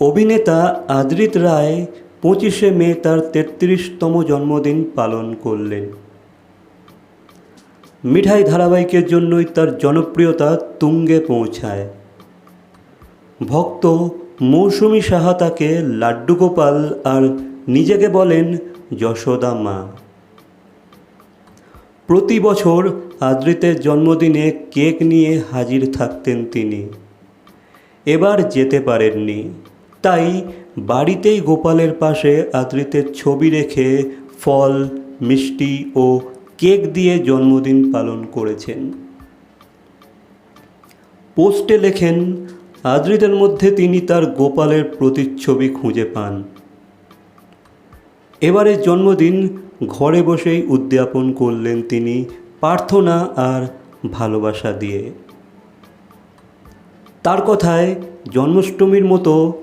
অভিনেতা আদ্রিত রায় পঁচিশে মে তার তেত্রিশতম জন্মদিন পালন করলেন। মিঠাই ধারাবাহিকের জন্যই তার জনপ্রিয়তা তুঙ্গে পৌঁছায়। ভক্ত মৌসুমি সাহা তাকে লাড্ডু গোপাল আর নিজেকে বলেন যশোদা মা। প্রতি বছর আদ্রিতের জন্মদিনে কেক নিয়ে হাজির থাকতেন তিনি। এবার যেতে পারেননি। তাই বাড়িতেই গোপালের পাশে আদ্রিতের ছবি রেখে ফল, মিষ্টি ও কেক দিয়ে জন্মদিন পালন করেছেন। পোস্টে লেখেন আদ্রিতের মধ্যে তিনি তার গোপালের প্রতিচ্ছবি খুঁজে পান। এবারের জন্মদিন ঘরে বসেই উদযাপন করলেন তিনি প্রার্থনা আর ভালোবাসা দিয়ে। তার কথায় জন্মাষ্টমীর মতো